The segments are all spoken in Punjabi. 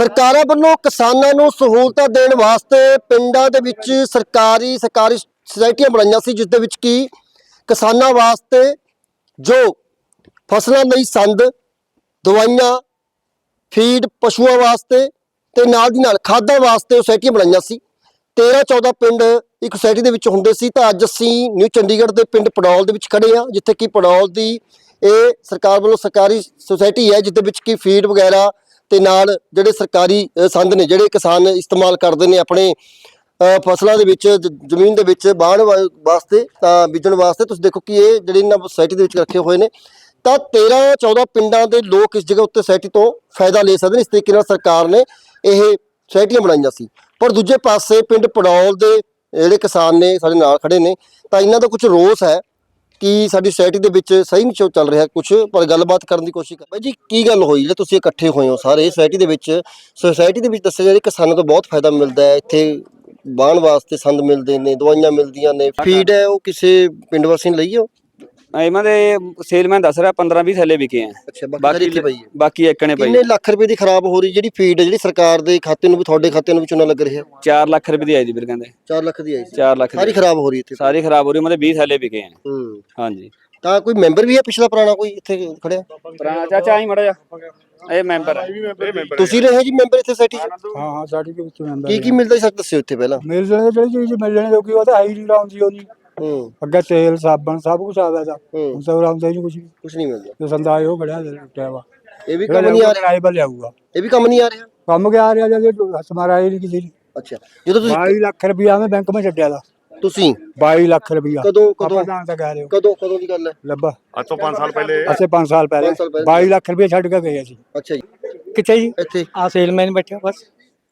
ਸਰਕਾਰਾਂ ਵੱਲੋਂ ਕਿਸਾਨਾਂ ਨੂੰ ਸਹੂਲਤਾਂ ਦੇਣ ਵਾਸਤੇ ਪਿੰਡਾਂ ਦੇ ਵਿੱਚ ਸਰਕਾਰੀ ਸਰਕਾਰੀ ਸੁਸਾਇਟੀਆਂ ਬਣਾਈਆਂ ਸੀ ਜਿਸ ਦੇ ਵਿੱਚ ਕੀ ਕਿਸਾਨਾਂ ਵਾਸਤੇ ਜੋ ਫਸਲਾਂ ਲਈ ਸੰਦ, ਦਵਾਈਆਂ, ਫੀਡ, ਪਸ਼ੂਆਂ ਵਾਸਤੇ ਤੇ ਨਾਲ ਦੀ ਨਾਲ ਖਾਦਾਂ ਵਾਸਤੇ ਸੁਸਾਇਟੀਆਂ ਬਣਾਈਆਂ ਸੀ। 13 14 ਪਿੰਡ ਇੱਕ ਸੁਸਾਇਟੀ ਦੇ ਵਿੱਚ ਹੁੰਦੇ ਸੀ, ਤਾਂ ਅੱਜ ਅਸੀਂ ਨਿਊ ਚੰਡੀਗੜ੍ਹ ਦੇ ਪਿੰਡ ਪੜੌਲ ਦੇ ਵਿੱਚ ਖੜੇ ਆ ਜਿੱਥੇ ਕਿ ਪੜੌਲ ਦੀ ਇਹ ਸਰਕਾਰ ਵੱਲੋਂ ਸਰਕਾਰੀ ਸੁਸਾਇਟੀ ਹੈ ਜਿਸ ਦੇ ਵਿੱਚ ਕੀ ਫੀਡ ਵਗੈਰਾ ਤੇ ਨਾਲ ਜਿਹੜੇ ਸਰਕਾਰੀ ਸੰਦ ਨੇ, ਜਿਹੜੇ ਕਿਸਾਨ ਇਸਤੇਮਾਲ ਕਰਦੇ ਨੇ ਆਪਣੇ ਫਸਲਾਂ ਦੇ ਵਿੱਚ ਜ਼ਮੀਨ ਦੇ ਵਿੱਚ ਬਾਣ ਵਾ- ਵਾਸਤੇ, ਤਾਂ ਬੀਜਣ ਵਾਸਤੇ, ਤੁਸੀਂ ਦੇਖੋ ਕਿ ਇਹ ਜਿਹੜੇ ਇਹਨਾਂ ਸੋਸਾਇਟੀ ਦੇ ਵਿੱਚ ਰੱਖੇ ਹੋਏ ਨੇ, ਤਾਂ 13 14 ਪਿੰਡਾਂ ਦੇ ਲੋਕ ਇਸ ਜਗ੍ਹਾ ਉੱਤੇ ਸੋਸਾਇਟੀ ਤੋਂ ਫਾਇਦਾ ਲੈ ਸਕਦੇ ਨੇ, ਇਸ ਤਰੀਕੇ ਨਾਲ ਸਰਕਾਰ ਨੇ ਇਹ ਸੋਸਾਇਟੀਆਂ ਬਣਾਈਆਂ ਸੀ। ਪਰ ਦੂਜੇ ਪਾਸੇ ਪਿੰਡ ਪੜੌਲ ਦੇ ਜਿਹੜੇ ਕਿਸਾਨ ਨੇ ਸਾਡੇ ਨਾਲ ਖੜੇ ਨੇ, ਤਾਂ ਇਹਨਾਂ ਦਾ ਕੁਝ ਰੋਸ ਹੈ ਕਿ ਸਾਡੀ ਸੁਸਾਇਟੀ ਦੇ ਵਿੱਚ ਸਹੀ ਨਹੀਂ ਚੱਲ ਰਿਹਾ ਕੁਝ ਪਰ ਗੱਲਬਾਤ ਕਰਨ ਦੀ ਕੋਸ਼ਿਸ਼ ਕਰ ਬਾਈ ਜੀ ਕੀ ਗੱਲ ਹੋਈ ਜਿਹੜੇ ਤੁਸੀਂ ਇਕੱਠੇ ਹੋਏ ਹੋ ਸਾਰੇ? ਸੁਸਾਇਟੀ ਦੇ ਵਿੱਚ ਸੁਸਾਇਟੀ ਦੇ ਵਿੱਚ ਦੱਸਿਆ ਜਾ ਰਿਹਾ ਕਿਸਾਨਾਂ ਤੋਂ ਬਹੁਤ ਫਾਇਦਾ ਮਿਲਦਾ ਹੈ। ਇੱਥੇ ਬਾਣ ਵਾਸਤੇ ਸੰਦ ਮਿਲਦੇ ਨੇ ਦਵਾਈਆਂ ਮਿਲਦੀਆਂ ਨੇ। ਫੀਡ ਹੈ ਉਹ ਕਿਸੇ ਪਿੰਡ ਵਾਸੀ ਨੇ ਲਈ ਹੋ ਇਹਨਾਂ ਦੇ ਸੇਲਮੈਨ ਦੱਸ ਰਿਹਾ 15 20 ਥੱਲੇ ਵਿਕੇ ਆ। ਅੱਛਾ ਬਾਕੀ ਇੱਥੇ ਪਈ ਹੈ? ਬਾਕੀ ਇੱਕਣੇ ਪਈ। ਕਿੰਨੇ ਲੱਖ ਰੁਪਏ ਦੀ ਖਰਾਬ ਹੋ ਰਹੀ ਜਿਹੜੀ ਫੀਡ ਹੈ ਜਿਹੜੀ ਸਰਕਾਰ ਦੇ ਖਾਤੇ ਨੂੰ ਵੀ ਤੁਹਾਡੇ ਖਾਤੇ ਨੂੰ ਵੀ ਚੂਨਾ ਲੱਗ ਰਿਹਾ 4 ਲੱਖ ਰੁਪਏ ਦੀ ਆਈ ਦੀ ਵੀਰ ਕਹਿੰਦੇ। 4 ਲੱਖ ਦੀ ਆਈ ਸੀ? 4 ਲੱਖ ਸਾਰੀ ਖਰਾਬ ਹੋ ਰਹੀ ਇੱਥੇ? ਸਾਰੀ ਖਰਾਬ ਹੋ ਰਹੀ ਦੇ 20 ਥੱਲੇ ਵਿਕੇ ਆ। ਹੂੰ। ਹਾਂਜੀ। ਤਾਂ ਕੋਈ ਮੈਂਬਰ ਵੀ ਹੈ ਪਿਛਲਾ ਪੁਰਾਣਾ ਕੋਈ ਇੱਥੇ ਖੜਿਆ? ਪੁਰਾਣਾ ਚਾਚਾ ਆਈ ਮੜਾ ਜਾ। ਇਹ ਮੈਂਬਰ ਹੈ ਤੁਸੀਂ ਰਹੇ ਜੀ ਮੈਂਬਰ ਇੱਥੇ 'ਚ? ਹਾਂ ਹਾਂ ਸਾਡੀ ਦੇ ਵਿੱਚ ਮੈਂਬਰ ਕੀ ਕੀ ਮਿਲਦਾ ਸੀ ਸੱਚ ਦੱਸਿਓ ਇੱਥੇ ਪਹਿਲਾਂ। ਮਿਲ ਜਾਣੇ ਜਿਹੜੀ ਚੀਜ਼ ਮਿਲ ਜਾਣੇ ਕਿਉਂਕਿ ਉਹ ਤਾਂ ਹਾਈ ਨਹੀਂ ਲਾਉਂਦੀ ਉਹਨੀ ਹੂੰ। ਅੱਗੇ ਤੇਲ ਸਾਬਣ ਸਭ ਕੁਝ ਆਦਾ ਦਾ ਹੂੰ। ਹੁਣ ਤਾਂ ਲਾਉਂਦਾ ਹੀ ਨਹੀਂ ਕੁਝ ਵੀ। ਕੁਝ ਨਹੀਂ ਮਿਲਦਾ। ਜੋ ਸੰਦਾ ਆਇਆ ਉਹ ਬੜਿਆ ਦੇ ਲੁੱਟਿਆ ਵਾ ਇਹ ਵੀ ਕੰਮ ਨਹੀਂ ਆ ਰਿਹਾ। ਰਾਈਬਲ ਲਿਆਊਗਾ। ਇਹ ਵੀ ਕੰਮ ਨਹੀਂ ਆ ਰਿਹਾ। ਕੰਮ ਗਿਆ ਆ ਰਿਹਾ ਜਦ ਹਮਾਰਾ ਹੀ ਨਹੀਂ ਕਿਸੇ ਨੇ। ਅੱਛਾ। ਜਦੋਂ ਤੁਸੀਂ 22 ਲੱਖ ਰੁਪਇਆ ਮੈਂ ਬੈਂਕ ਵਿੱਚ ਛੱਡਿਆ ਦਾ। ਤੁਸੀਂ? 22 ਲੱਖ ਰੁਪਇਆ ਕਦੋਂ ਕਦੋਂ ਆਪਾਂ ਤਾਂ ਤਾਂ ਕਹਿ ਰਹੇ ਹੋ। ਕਦੋਂ ਕਦੋਂ ਦੀ ਗੱਲ ਹੈ? ਲੱਭਾ। ਅੱਜ ਤੋਂ 5 ਸਾਲ ਪਹਿਲੇ। ਅਸੇ 5 ਸਾਲ ਪਹਿਲੇ। ਪੰਜ ਸਾਲ ਪਹਿਲੇ। 22 ਲੱਖ ਰੁਪਇਆ ਛੱਡ ਕੇ ਗਏ ਅਸੀਂ। ਅੱਛਾ ਜੀ। ਕਿੱਥੇ ਜੀ? ਇੱਥੇ। ਆ ਸੇਲਮੈਨ ਬੈਠਿਆ ਬਸ।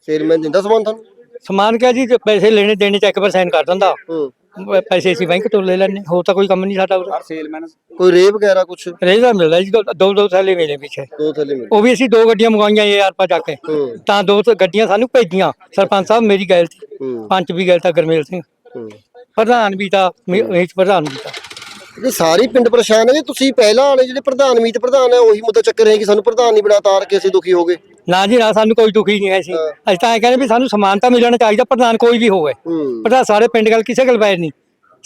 ਸੇਲਮੈਨ ਦਿੰਦਾ ਸਮਾਨ ਤੁਹਾਨੂੰ? ਸਮਾਨ ਕਿਹਾ ਜੀ ਜੇ ਪੈਸੇ ਲੈਣੇ ਦੇਣੇ ਚੈੱਕ ਪਰ ਸਾਈਨ ਕਰ ਦਿੰਦਾ। ਹੂੰ। ਪ- ਪੈਸੇ ਅਸੀਂ ਬੈਂਕ ਤੋਂ ਲੈ ਲੈਣੇ ਹੋਰ ਤਾਂ ਕੋਈ ਕੰਮ ਨਹੀਂ ਸਾਡਾ ਉਰੇ। ਸੇਲਮੈਨ ਕੋਈ ਰੇ ਵਗੈਰਾ ਕੁਝ ਰੇਜ਼ਾ ਮਿਲਦਾ ਜੀ ਦੋ- ਦੋ ਦੋ ਥੈਲੇ ਮਿਲੇ ਪਿੱਛੇ। ਦੋ ਥੱਲੇ ਮਿਲ। ਉਹ ਵੀ ਅਸੀਂ ਦੋ ਗੱਡੀਆਂ ਮੰਗਵਾਈਆਂ ਯਾਰ ਪਾ ਜਾ ਕੇ। ਹੂੰ। ਤਾਂ ਦੋ ਗੱਡੀਆਂ ਸਾਨੂੰ ਭੇਜੀਆਂ। ਸਰਪੰਚ ਸਾਹਿਬ ਮੇਰੀ ਗੱਲ ਸੀ। ਹੂੰ। ਪੰਚ ਵੀ ਗੱਲ ਤਾਂ ਗਰਮੇਲ ਸਿੰਘ। ਹੂੰ। ਪ੍ਰਧਾਨ ਵੀ ਤਾਂ ਮੀਤ ਪ੍ਰਧਾਨ ਵੀ ਤਾਂ। ਇਹ ਸਾਰੇ ਪਿੰਡ ਪਰੇਸ਼ਾਨ ਹੈ ਜੀ। ਤੁਸੀਂ ਪਹਿਲਾਂ ਵਾਲੇ ਜਿਹੜੇ ਪ੍ਰਧਾਨ ਮੀਤ ਪ੍ਰਧਾਨ ਹੈ ਉਹੀ ਮੁੱਦਾ ਚੱਕਰ ਹੈ ਕਿ ਸਾਨੂੰ ਪ੍ਰਧਾਨ ਨਹੀਂ ਬਣਾ ਤਾਰ ਕੇ ਅਸੀਂ ਦੁਖੀ ਹੋ ਗਏ। ਨਾ ਜੀ ਨਾ ਸਾਨੂੰ ਕੋਈ ਦੁਖੀ ਨਹੀਂ ਹੈ ਸੀ। ਅਸੀਂ ਤਾਂ ਇਹ ਕਹਿੰਦੇ ਵੀ ਸਾਨੂੰ ਸਮਾਨਤਾ ਮਿਲਣਾ ਚਾਹੀਦਾ ਪ੍ਰਧਾਨ ਕੋਈ ਵੀ ਹੋਵੇ। ਹੂੰ। ਪ੍ਰਧਾਨ ਸਾਰੇ ਪਿੰਡ ਗੱਲ ਕਿਸੇ ਗੱਲ ਬੈਰ ਨਹੀਂ।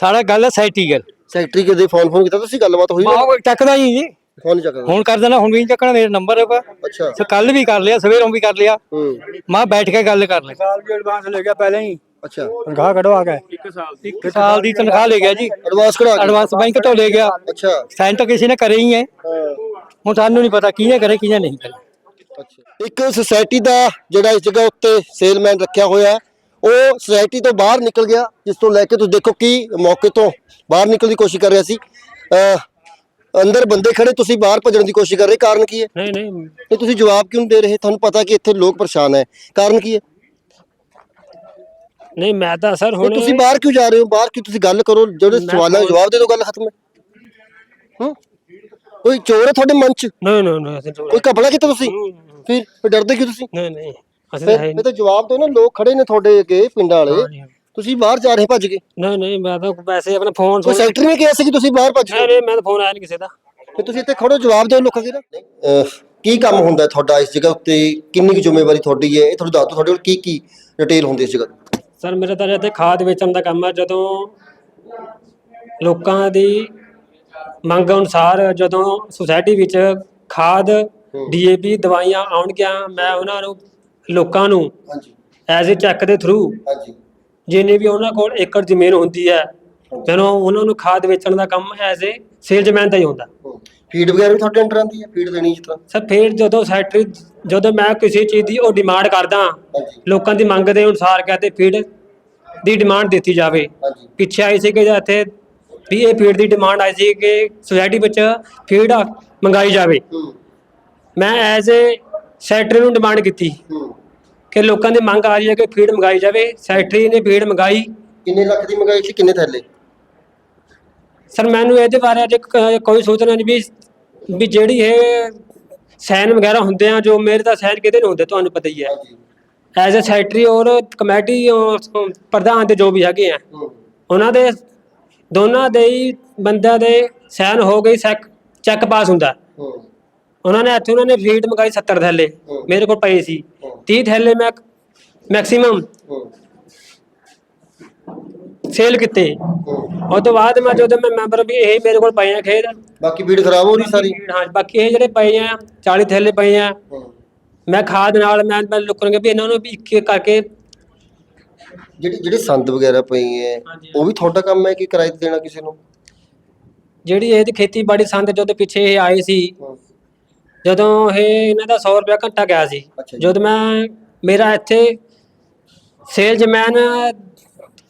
ਸਾਰਾ ਗੱਲ ਹੈ ਸੈਟੀ ਗੱਲ। ਸੈਕਟਰੀ ਕਦੇ ਫੋਨ ਫੋਨ ਕੀਤਾ ਤੁਸੀਂ ਗੱਲਬਾਤ ਹੋਈ ਮਾਹ ਚੱਕਦਾ ਹੀ ਜੀ। ਫੋਨ ਚੱਕਦਾ। ਹੁਣ ਕਰ ਦੇਣਾ ਹੁਣ ਵੀ ਨਹੀਂ ਚੱਕਣਾ ਮੇਰਾ ਨੰਬਰ ਹੈ ਅੱਛਾ। ਸੋ ਕੱਲ ਵੀ ਕਰ ਲਿਆ ਸਵੇਰੋਂ ਵੀ ਕਰ ਲਿਆ। ਹੂੰ। ਮਾਂ ਬੈਠ ਕੇ ਗੱਲ ਕਰ ਲੈ ਸਾਲ ਦੀ ਐਡਵਾਂਸ ਲੈ ਗਿਆ ਪਹਿਲਾਂ ਹੀ। ਅੱਛਾ। ਤਨਖਾਹ ਕਢਵਾ ਕੇ। ਇੱਕ ਸਾਲ ਦੀ। ਤਨਖਾਹ ਲੈ ਗਿਆ ਜੀ। ਐਡਵਾਂਸ ਕਢਾ ਕੇ। ਐਡਵਾਂਸ ਬੈਂਕ ਤੋਂ ਲੈ ਗਿਆ। ਅੱਛਾ। ਸਾਈਨ ਤਾਂ ਕਿਸੇ ਨੇ ਕਰੇ ਹੀ ਹੈ। ਹਾਂ। ਹੁਣ ਸਾਨੂੰ ਨਹੀਂ ਪਤਾ ਕਿਹਨੇ ਕਰੇ ਕਿਹਨੇ ਨਹੀਂ ਕਰੇ। ਇੱਕ ਸੁਸਾਇਟੀ ਦਾ ਜਿਹੜਾ ਇਸ ਜਗ੍ਹਾ ਉੱਤੇ ਸੇਲਮੈਨ ਰੱਖਿਆ ਹੋਇਆ ਉਹ ਸੁਸਾਇਟੀ ਤੋਂ ਬਾਹਰ ਨਿਕਲ ਗਿਆ ਜਿਸ ਤੋਂ ਲੈ ਕੇ ਤੁਸੀਂ ਦੇਖੋ ਕਿ ਮੌਕੇ ਤੋਂ ਬਾਹਰ ਨਿਕਲਣ ਦੀ ਕੋਸ਼ਿਸ਼ ਕਰ ਰਿਹਾ ਸੀ। ਅੰਦਰ ਬੰਦੇ ਖੜੇ ਤੁਸੀਂ ਬਾਹਰ ਭੱਜਣ ਦੀ ਕੋਸ਼ਿਸ਼ ਕਰ ਰਹੇ ਕਾਰਨ ਕੀ ਹੈ? ਨਹੀਂ ਨਹੀਂ। ਤੇ ਤੁਸੀਂ ਜਵਾਬ ਕਿਉਂ ਦੇ ਰਹੇ? ਤੁਹਾਨੂੰ ਪਤਾ ਕਿ ਇੱਥੇ ਲੋਕ ਪਰੇਸ਼ਾਨ ਹੈ। ਕਾਰਨ ਕੀ ਹੈ? ਨਹੀਂ ਮੈਂ ਤਾਂ ਸਰ ਹੁਣ ਤੁਸੀਂ ਬਾਹਰ ਕਿਉਂ ਜਾ ਰਹੇ ਹੋ? ਬਾਹਰ ਕਿਉਂ ਤੁਸੀਂ ਗੱਲ ਕਰੋ ਜਿਹੜੇ ਸਵਾਲਾਂ ਦੇ ਜਵਾਬ ਦੇ ਦਿਓ ਗੱਲ ਖਤਮ ਹੈ। ਹਾਂ? ਕੋਈ ਚੋਰ ਹੈ ਤੁਹਾਡੇ ਮਨ ਚ? ਨਹੀਂ ਨਹੀਂ ਨਹੀਂ ਅਸੀਂ ਕੋਈ ਕਪੜਾ ਕੀਤਾ ਤੁਸੀਂ? ਫਿਰ ਫਿਰ ਡਰਦੇ ਕਿਉਂ ਤੁਸੀਂ? ਨਹੀਂ ਨਹੀਂ ਅਸੀਂ ਤਾਂ ਹੈ ਇਹ ਤਾਂ ਜਵਾਬ ਦਿਓ ਨਾ ਲੋਕ ਖੜੇ ਨੇ ਤੁਹਾਡੇ ਅੱਗੇ ਪਿੰਡਾਂ ਵਾਲੇ। ਨਹੀਂ ਤੁਸੀਂ ਬਾਹਰ ਜਾ ਰਹੇ ਭੱਜ ਕੇ। ਨਹੀਂ ਨਹੀਂ ਮੈਂ ਤਾਂ ਵੈਸੇ ਆਪਣਾ ਫੋਨ ਕੋਈ ਸੈਕਟਰੀ ਨੇ ਕਿਹਾ ਸੀ ਕਿ ਤੁਸੀਂ ਬਾਹਰ ਭੱਜ ਨਹੀਂ ਗਏ ਨਹੀਂ ਮੈਂ ਤਾਂ ਫੋਨ ਆਇਆ ਨਹੀਂ ਕਿਸੇ ਦਾ। ਫਿਰ ਤੁਸੀਂ ਇੱਥੇ ਖੜੋ ਜਵਾਬ ਦਿਓ ਲੋਕਾਂ ਦੇ ਕੀ ਕੰਮ ਹੁੰਦਾ ਹੈ ਤੁਹਾਡਾ ਇਸ ਜਗ੍ਹਾ ਉੱਤੇ? ਕਿੰਨੀ ਕੁ ਜ਼ਿੰਮੇਵਾਰੀ ਤੁਹਾਡੀ ਹੈ? ਇਹ ਤੁਹਾਨੂੰ ਦੱਸ ਦਿਓ ਤੁਹਾਡੇ ਕੋਲ ਕੀ ਕੀ ਡਿਟੇਲ ਹੁੰਦੀ ਹੈ ਇਸ ਜਗ੍ਹਾ? ਤੇ? ਸਰ ਮੇਰਾ ਤਾਂ ਇੱਥੇ ਖਾਦ ਵੇਚਣ ਦਾ ਕੰਮ ਹੈ। ਜਦੋਂ ਲੋਕਾਂ ਦੀ ਮੰਗ ਅਨੁਸਾਰ ਜਦੋਂ ਸੁਸਾਇਟੀ ਵਿੱਚ ਖਾਦ ਡੀਏਪੀ ਦਵਾਈਆਂ ਆਉਣਗੀਆਂ ਮੈਂ ਉਹਨਾਂ ਨੂੰ ਲੋਕਾਂ ਨੂੰ ਹਾਂਜੀ। ਐਜ਼ ਅ ਚੈੱਕ ਦੇ ਥਰੂ ਹਾਂਜੀ। ਜਿੰਨੇ ਵੀ ਉਹਨਾਂ ਕੋਲ ਏਕੜ ਜ਼ਮੀਨ ਹੁੰਦੀ ਹੈ ਜਦੋਂ ਉਹਨਾਂ ਨੂੰ ਖਾਦ ਵੇਚਣ ਦਾ ਕੰਮ ਐਜ਼ ਅ ਸੇਲਜ਼ਮੈਨ ਦਾ ਹੀ ਹੁੰਦਾ। ਫੀਡ ਵਗੈਰਾ ਵੀ ਤੁਹਾਡੇ ਅੰਡਰ ਆਉਂਦੀ ਹੈ? ਫੀਡ ਦੇਣੀ ਤਰ੍ਹਾਂ? ਸਰ ਫਿਰ ਜਦੋਂ ਸੈਕਟਰੀ ਜਦੋਂ ਮੈਂ ਕਿਸੇ ਚੀਜ਼ ਦੀ ਉਹ ਡਿਮਾਂਡ ਕਰਦਾ ਲੋਕਾਂ ਦੀ ਮੰਗ ਦੇ ਅਨੁਸਾਰ ਕਹਤੇ ਫੀਡ ਦੀ ਡਿਮਾਂਡ ਦਿੱਤੀ ਜਾਵੇ। ਪਿੱਛੇ ਆਈ ਸੀ ਕਿ ਇੱਥੇ ਵੀ ਇਹ ਫੀਡ ਦੀ ਡਿਮਾਂਡ ਆਈ ਸੀ ਕਿ ਸੁਸਾਇਟੀ ਵਿੱਚ ਫੀਡ ਮੰਗਾਈ ਜਾਵੇ। ਮੈਂ ਐਜ਼ ਅ ਸੈਕਟਰੀ ਨੂੰ ਡਿਮਾਂਡ ਕੀਤੀ। ਕਿ ਲੋਕਾਂ ਦੀ ਮੰਗ ਆ ਰਹੀ ਹੈ ਕਿ ਫੀਡ ਮੰਗਾਈ ਜਾਵੇ। ਸੈਕਟਰੀ ਨੇ ਫੀਡ ਮੰਗਾਈ। ਕਿੰਨੇ ਲੱਖ ਦੀ ਮੰਗਾਈ ਸੀ ਕਿੰਨੇ ਥੈਲੇ? ਸਰ ਮੈਨੂੰ ਇਹਦੇ ਬਾਰੇ ਅਜੇ ਕ- ਕੋਈ ਸੂਚਨਾ ਨਹੀਂ ਵੀ ਵੀ ਜਿਹੜੀ ਇਹ ਸਾਈਨ ਵਗੈਰਾ ਹੁੰਦੇ ਆ ਜੋ ਮੇਰੇ ਤਾਂ ਸਾਈਨ ਕਿਤੇ ਨਹੀਂ ਹੁੰਦੇ ਤੁਹਾਨੂੰ ਪਤਾ ਹੀ ਹੈ। ਐਜ਼ ਅ ਸੈਕਟਰੀ ਔਰ ਕਮੇਟੀ ਔਰ ਪ੍ਰਧਾਨ ਤੇ ਜੋ ਵੀ ਹੈਗੇ ਆ ਹੂੰ। ਉਹਨਾਂ ਦੇ ਦੋਨਾਂ ਦੇ ਹੀ ਬੰਦਿਆਂ ਦੇ ਸਾਈਨ ਹੋ ਗਈ ਚੈੱਕ ਚੈੱਕ ਪਾਸ ਹੁੰਦਾ। ਹੂੰ। ਉਹਨਾਂ ਨੇ ਇੱਥੇ ਉਹਨਾਂ ਨੇ ਰੇਟ ਮੰਗਾਈ 70 ਥੈਲੇ ਹੂੰ। ਮੇਰੇ ਕੋਲ ਪਏ ਸੀ। ਹੂੰ। 30 ਥੈਲੇ ਮੈਂ ਮੈਕਸਿਮਮ ਹੂੰ। ਸੇਲ ਕੀਤੇ। ਹੂੰ। ਉਹ ਤੋਂ ਬਾਅਦ ਮੈਂ ਜਦੋਂ ਮੈਂ ਮੈਂਬਰ ਵੀ ਇਹ ਮੇਰੇ ਕੋਲ ਪਏ ਆ ਖੇਤ ਬਾਕੀ ਭੀੜ ਖਰਾਬ ਹੋ ਰਹੀ ਸਾਰੀ? ਹਾਂ ਬਾਕੀ ਇਹ ਜਿਹੜੇ ਪਏ ਆ 40 ਥੈਲੇ ਪਏ ਆ। ਹੂੰ। ਮੈਂ ਖਾਦ ਨਾਲ ਮੈਂ ਮੈਂ ਲੁਕਣਗੇ ਵੀ ਇਹਨਾਂ ਨੂੰ ਵੀ ਇੱਕ ਇੱਕ ਕਰਕੇ ਜਿਹੜੇ ਜਿਹੜੇ ਸੰਦ ਵਗੈਰਾ ਪਏ ਹੈ ਹਾਂਜੀ। ਉਹ ਵੀ ਤੁਹਾਡਾ ਕੰਮ ਹੈ ਕਿ ਕਿਰਾਏ ਤੇ ਦੇਣਾ ਕਿਸੇ ਨੂੰ? ਜਿਹੜੀ ਇਹ ਦੀ ਖੇਤੀਬਾੜੀ ਸੰਦ ਜਦੋਂ ਪਿੱਛੇ ਇਹ ਆਏ ਸੀ ਜਦੋਂ ਇਹ ਇਹਨਾਂ ਦਾ 100 ਰੁਪਏ ਘੰਟਾ ਗਿਆ ਸੀ ਅੱਛਾ ਜੀ। ਜਦੋਂ ਮੈਂ ਮੇਰਾ ਇੱਥੇ ਸੇਲਜ਼ਮੈਨ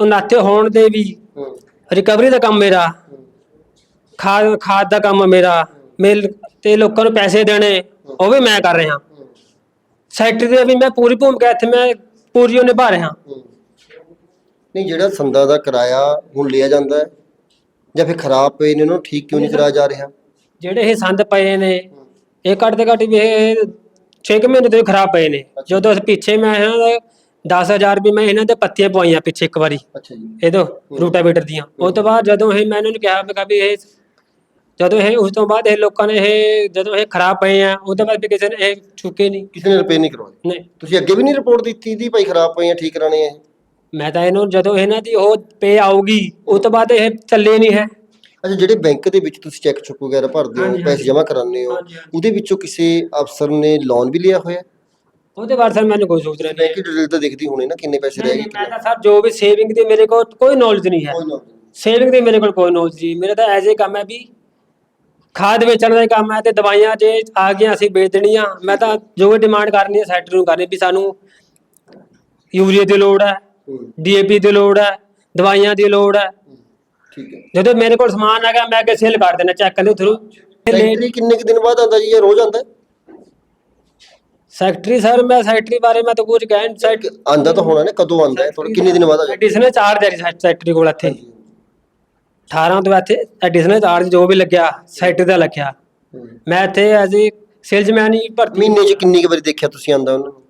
ਉਨਾਥੇ ਹੋਣ ਦੇ ਵੀ ਹੂੰ। ਰਿਕਵਰੀ ਦਾ ਕੰਮ ਮੇਰਾ ਖਾਦ ਖਾਦ ਦਾ ਕੰਮ ਮੇਰਾ ਮਿਲ ਤੇ ਲੋਕਾਂ ਨੂੰ ਪੈਸੇ ਦੇਣੇ ਉਹ ਵੀ ਮੈਂ ਕਰ ਰਿਹਾ। ਸੈਕਟਰੀ ਦੇ ਵੀ ਮੈਂ ਪੂਰੀ ਭੂਮਿਕਾ ਇੱਥੇ ਮੈਂ ਪੂਰੀ ਉਹ ਨਿਭਾ ਰਿਹਾ। ਹੂੰ। ਨਹੀਂ ਜਿਹੜਾ ਸੰਦਾਂ ਦਾ ਕਿਰਾਇਆ ਹੁਣ ਲਿਆ ਜਾਂਦਾ ਹੈ ਜਾਂ ਫਿਰ ਖਰਾਬ ਪਏ ਨੇ ਉਹਨੂੰ ਠੀਕ ਕਿਉਂ ਨਹੀਂ ਕਰਾਇਆ ਜਾ ਰਿਹਾ? ਜਿਹੜੇ ਇਹ ਸੰਦ ਪਏ ਨੇ ਇਹ ਘੱਟ ਤੇ ਘੱਟ ਵੀ ਇਹ 6 ਮਹੀਨੇ ਤੋਂ ਹੀ ਖਰਾਬ ਪਏ ਨੇ। ਜਦੋਂ ਅਸੀਂ ਪਿੱਛੇ ਮੈਂ ਇਹਨਾਂ ਦਾ 10000 ਵੀ ਮੈਂ ਇਹਨਾਂ ਦੇ ਪੱਤੀਆਂ ਪਵਾਈਆਂ ਪਿੱਛੇ ਇੱਕ ਵਾਰੀ। ਅੱਛਾ ਜੀ। ਇਹਦੋਂ ਰੂਟਾਵੇਟਰ ਦੀਆਂ। ਉਸ ਤੋਂ ਬਾਅਦ ਜਦੋਂ ਇਹ ਮੈਂ ਇਹਨਾਂ ਨੂੰ ਕਿਹਾ ਮੈਂ ਕਿਹਾ ਵੀ ਇਹ ਜਦੋਂ ਇਹ ਉਸ ਤੋਂ ਬਾਅਦ ਇਹ ਲੋਕਾਂ ਨੇ ਇਹ ਜਦੋਂ ਇਹ ਖਰਾਬ ਪਏ ਆ ਉਸ ਤੋਂ ਬਾਅਦ ਵੀ ਕਿਸੇ ਨੇ ਇਹ ਚੁੱਕੇ ਨਹੀਂ। ਕਿਸੇ ਨੇ ਰਿਪੇਅਰ ਨਹੀਂ ਕਰਵਾਏ। ਨਹੀਂ। ਤੁਸੀਂ ਅੱਗੇ ਵੀ ਨਹੀਂ ਰਿਪੋਰਟ ਦਿੱਤੀ ਦੀ ਭਾਈ ਖਰਾਬ ਪਏ ਆ ਠੀਕ ਕਰਾਣੇ ਆ ਇਹ? ਮੈਂ ਤਾਂ ਇਹਨੂੰ ਜਦੋਂ ਇਹਨਾਂ ਦੀ ਉਹ ਪੇ ਆਊਗੀ ਉਸ ਤੋਂ ਬਾਅਦ ਇਹ ਚੱਲੇ ਨਹੀਂ ਹੈ। ਅੱਛਾ ਜਿਹੜੇ ਬੈਂਕ ਦੇ ਵਿੱਚ ਤੁਸੀਂ ਚੈੱਕ ਚੁੱਕ ਵਗੈਰਾ ਭਰਦੇ ਹੋ ਹਾਂਜੀ, ਪੈਸੇ ਜਮ੍ਹਾਂ ਕਰਾਉਂਦੇ ਹੋ ਹਾਂਜੀ, ਹਾਂਜੀ। ਉਹਦੇ ਵਿੱਚੋਂ ਕਿਸੇ ਅਫਸਰ ਨੇ ਲੋਨ ਵੀ ਲਿਆ ਹੋਇਆ? ਉਹਦੇ ਬਾਰੇ ਸਰ ਮੈਨੂੰ ਕੋਈ ਸੋਚ ਰਿਹਾ ਬੈਂਕ ਦੀ ਡਿਟੇਲ ਤਾਂ ਦਿਖਦੀ ਹੋਣੀ ਨਾ ਕਿੰਨੇ ਪੈਸੇ ਰਹਿ ਨਹੀਂ ਗਏ ਮੈਂ ਤਾਂ ਸਰ ਜੋ ਵੀ ਸੇਵਿੰਗ ਦੀ ਮੇਰੇ ਕੋਲ ਕੋਈ ਨੌਲੇਜ ਨਹੀਂ ਹੈ। ਸੇਵਿੰਗ ਦੀ ਮੇਰੇ ਕੋਲ ਕੋਈ ਨੌਲੇਜ ਨਹੀਂ। ਮੇਰਾ ਤਾਂ ਐਜ਼ ਏ ਕੰਮ ਹੈ ਵੀ ਖਾਦ ਵੇਚਣ ਦਾ ਹੀ ਕੰਮ ਹੈ ਤੇ ਦਵਾਈਆਂ ਜੇ ਆ ਗਈਆਂ ਅਸੀਂ ਵੇਚ ਦੇਣੀਆਂ ਮੈਂ ਤਾਂ ਜੋ ਵੀ ਡਿਮਾਂਡ ਕਰਨੀ ਹੈ ਸੈਕਟਰੀ ਨੂੰ ਕਰਨੀ ਵੀ ਸਾਨੂੰ ਯੂਰੀਆ ਦੀ ਲੋੜ ਹੂੰ। ਡੀਏਪੀ ਦੀ ਲੋੜ ਹੈ ਦਵਾਈਆਂ ਦੀ ਲੋੜ ਹੈ। ਠੀਕ ਹੈ। ਜਦੋਂ ਮੇਰੇ ਕੋਲ ਸਮਾਨ ਆ ਗਿਆ ਮੈਂ ਅੱਗੇ ਸੇਲ ਕਰ ਦੇਣਾ ਚੈੱਕ ਦੇ ਥਰੂ ਸੈਕਟਰੀ ਕਿੰਨੇ ਕੁ ਦਿਨ ਬਾਅਦ ਆਉਂਦਾ ਜੀ ਇਹ ਰੋਜ਼ ਆਉਂਦਾ? ਸੈਕਟਰੀ ਸਰ ਮੈਂ ਸੈਕਟਰੀ ਬਾਰੇ ਮੈਂ ਤਾਂ ਕੁਝ ਕਹਿ ਨਹੀਂ ਸੈਕਟਰੀ ਆਉਂਦਾ ਤਾਂ ਹੋਣਾ ਨਾ ਕਦੋਂ ਆਉਂਦਾ ਹੈ? ਥੋੜਾ ਕਿੰਨੇ ਦਿਨ ਬਾਅਦ ਆ ਜਾਂਦਾ ਐਡੀਸ਼ਨਲ ਚਾਰਜ ਹੈ ਸੈਕਟਰੀ ਕੋਲ ਇੱਥੇ। 18 ਤੋਂ ਇੱਥੇ ਐਡੀਸ਼ਨਲ ਚਾਰਜ ਜੋ ਵੀ ਲੱਗਿਆ ਸੈਕਟਰੀ ਦਾ ਲੱਗਿਆ। ਮੈਂ ਇੱਥੇ ਐਜ਼ ਏ ਸੇਲਜ਼ਮੈਨ ਹੀ ਭਰਤੀ। ਮਹੀਨੇ 'ਚ ਕਿੰਨੀ ਕੁ ਵਾਰੀ ਦੇਖਿਆ ਤੁਸੀਂ ਆਉਂਦਾ ਉਹਨਾਂ? ਨੂੰ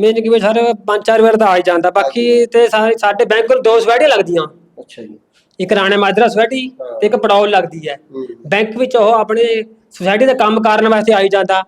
ਮੈਨੂੰ ਕਿਵੇਂ ਸਰ ਪੰਜ ਚਾਰ ਵਾਰ ਤਾਂ ਆ ਹੀ ਜਾਂਦਾ ਬਾਕੀ ਤੇ ਸਾ- ਸਾਡੇ ਬੈਂਕ ਕੋਲ ਦੋ ਸਵੈਟੀਆਂ ਲੱਗਦੀਆਂ। ਅੱਛਾ ਜੀ। ਇੱਕ ਰਾਣੇ ਮਾਜਰਾ ਸਵੈਟੀ ਤੇ ਇੱਕ ਪੜੌਲ ਲੱਗਦੀ ਹੈ। ਹੂੰ। ਬੈਂਕ ਵਿੱਚ ਉਹ ਆਪਣੇ ਸੁਸਾਇਟੀ ਦਾ ਕੰਮ ਕਰਨ ਵਾਸਤੇ ਆਈ ਜਾਂਦਾ।